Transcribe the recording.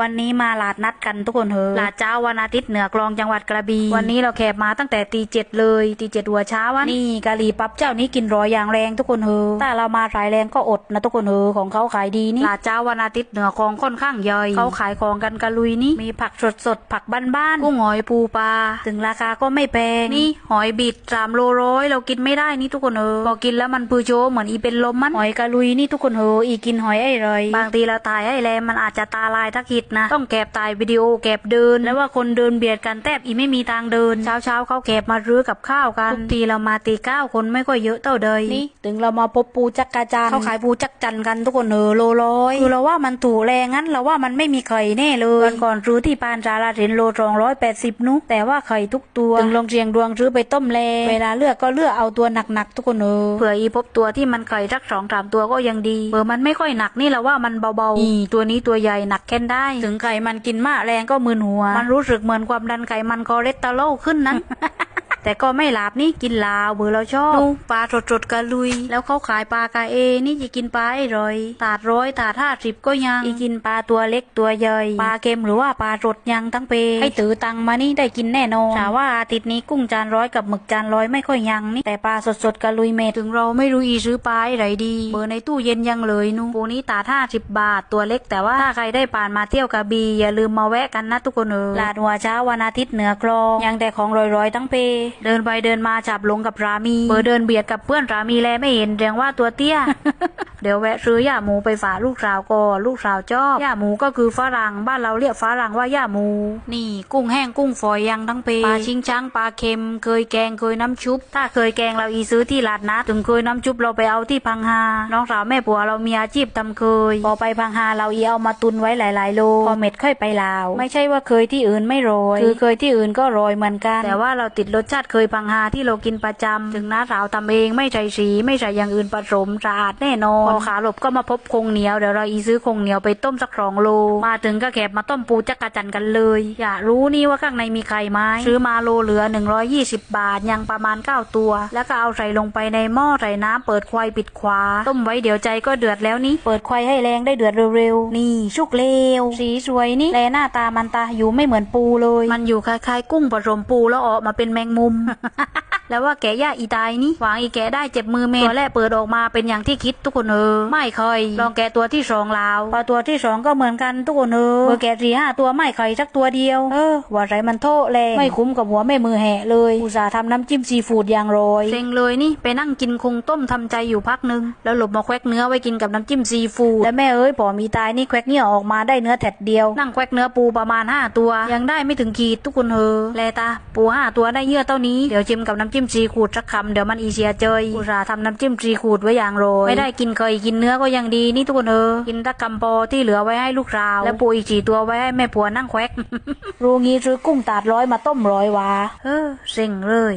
วันนี้มาลาดนัดกันทุกคนเถอะลาดเจ้าวันอาทิตย์เหนือกลองจังหวัดกระบี่วันนี้เราแขกมาตั้งแต่ตีเจ็ดเลยตีเจ็ดหัวเช้าวันนี่กะหรี่ปั๊บเจ้านี้กินร้อยอย่างแรงทุกคนเถอะถ้าเรามาสายแรงก็อดนะทุกคนเถอะของเขาขายดีนี่ลาดเจ้าวันอาทิตย์เหนือกลองค่อนข้างย่อยเขาขายของกันกะลุยนี่มีผักสดสดๆผักบ้านๆกุ้งหอยปูปลาถึงราคาก็ไม่แพงนี่หอยบิดสามโลร้อยเรากินไม่ได้นี่ทุกคนเถอะพอกินแล้วมันปือโชเหมือนอีเป็นลมมันหอยกะลุยนี่ทุกคนเถอะอีกินหอยไอ้เลยบางทีเราถ่ายไอ้แลมันอาจจะตาลายถ้าคิดนะ ต้องแกบถ่ายวิดีโอแกบเดิน แล้วว่าคนเดินเบียดกันแทบอีไม่มีทางเดิน เช้าเช้าๆเขาแกบมารื้อกับข้าวกันทุกทีเรามาตีเก้าคนไม่ค่อยเยอะเท่าเดยนี่ถึงเรามาพบปูจักกาจานเขาขายปูจักจันกันทุกคนเออโลร้อยคือเราว่ามันถูกแรงงั้นเราว่ามันไม่มีไข่แน่เลยวันก่อนซื้อที่ปานจาราเห็นโลสองร้อยแปดสิบนุแต่ว่าไข่ทุกตัวถึงลองเรียงดวงซื้อไปต้มแลเวลาเลือกก็เลือกเอาตัวหนักๆทุกคนเออเผื่ออีพบตัวที่มันไข่สักสองสามตัวก็ยังดีเผื่อมันไม่ค่อยหนักนี่เราว่ามันเบาๆนี่ตัวนี้ตัวใหญ่หนักแค่นได้ถึงไข่มันกินมากแรงก็มึนหัว มันรู้สึกเหมือนความดันไขมันคอเลสเตอรอลขึ้นนั้น แต่ก็ไม่หลาบนี่กินลาวเบอร์เราชอบนูปลาสดๆกะลุย แล้วเขาขายปลากาเอ นี่จะกินปลาไอ้ร่อย ตาดร้อยตาดห้าสิบก็ยังอีกินปลาตัวเล็กตัวใหญ่ปลาเค็มหรือว่าปลาสดยังทั้งเปให้ตือตังมานี่ได้กินแน่นอนถามว่าอาทิตย์นี้กุ้งจานร้อยกับหมึกจานร้อยไม่ค่อยยังนี่แต่ปลาสดๆกะลุยเมถึงเราไม่รู้อีซื้อปลาไอ้ไรดีเบอร์ในตู้เย็นยังเลยนูปูนี้ตาดห้าสิบบาทตัวเล็ก แต่ว่าถ้าใครได้ผ่านมาเที่ยวกระบี่อย่าลืมมาแวะกันนะทุกคนเออลาดหัวเช้าวันอาทิตย์เหนือคลองยังแต่ของรอยๆทั้งเปเดินไปเดินมาจับลงกับรามีเบอร์เดินเบียดกับเพื่อนรามีแลไม่เห็นแรงว่าตัวเตี้ย เดี๋ยวแวะซื้อย่าหมูไปฝากลูกสาวก่อนลูกสาวชอบย่าหมูก็คือฝรั่งบ้านเราเรียกฝรั่งว่าย่าหมู นี่ กุ้งแห้งกุ้งฝอยยังทั้งเปปลาชิงช้างปลาเค็ม เคยแกงเคยน้ำชุบ ถ้าเคยแกงเราอีซื้อที่ลาดนะถึงเคยน้ำชุบเราไปเอาที่พังฮาน้องสาวแม่ผัวเรามีอาชีพทำเคยพอไปพังฮาเราอีเอามาตุนไว้หลาย ๆ โลพอเม็ดค่อยไปลาว ไม่ใช่ว่าเคยที่อื่นไม่โรยคือเคยที่อื่นก็โรยเหมือนกัน แต่ว่าเราติดรสชาติเคยพังฮาที่เรากินประจำถึงน้าสาวทำเองไม่ใส่สีไม่ใส่อย่างอื่นผสมสะอาดแน่นอนพอขาหลบก็มาพบคงเหนียวเดี๋ยวเราอีซื้อคงเหนียวไปต้มสักสองโล มาถึงก็แกบมาต้มปูจักระจันกันเลยอยากรู้นี่ว่าข้างในมีไข่ไหมซื้อมาโลเหลือ 120 บาทยังประมาณ 9 ตัว แล้วก็เอาใส่ลงไปในหม้อใส่น้ำเปิดควายปิดขวา ต้มไว้เดี๋ยวใจก็เดือดแล้วนี่เปิดควายให้แรงได้เดือดเร็วๆนี่ชุกเลวสีสวยนี่แลหน้าตามันตาอยู่ไม่เหมือนปูเลย มันอยู่คล้ายๆ กุ้งผสมปูแล้วออกมาเป็นแมงมุม Boom. แล้วว่าแกะย่าอีตายนี่หวางอีแกะได้เจ็บมือเมตัวแรกเปิดออกมาเป็นอย่างที่คิดทุกคนเออไม่เคยลองแกะตัวที่สองลาวพอตัวที่สองก็เหมือนกันทุกคนเออเออแกะสี่ห้าตัวไม่เคยสักตัวเดียวเออว่าไรมันโทษแรงไม่คุ้มกับหัวแม่มือแห่เลยอุตส่าห์ทำน้ำจิ้มซีฟู้ดอย่างโรยเซ็งเลยนี่ไปนั่งกินคงต้มทำใจอยู่พักนึง แล้วหลบมาแควกเนื้อไว้กินกับน้ำจิ้มซีฟู้ดและแม่เอ้ยพอมีตายนี่แควกเนี่ยออกมาได้เนื้อแถดเดียว นั่งแควกเนื้อปูประมาณห้าตัว ยังได้ไม่ถึงขีดทุกคนเฮอแลตาปูห้าตัวได้เยื่อเท่านี้เดี๋ยวชิมกับน้ำจิ้มซีฟู้ดสักคำเดี๋ยวมันอีเสียเจยอุตส่าห์ทำน้ำจิ้มซีฟู้ดไว้อย่างโรยไม่ได้กินเคยกินเนื้อก็ยังดีนี่ทุกคนเออกินตะกำปอที่เหลือไว้ให้ลูกสาว และปูอีกสี่ตัวไว้ให้แม่ผัวนั่งแควกรู้งี้ซื้อกุ้งตาดร้อยมาต้มร้อยวาเออเซ็งเลย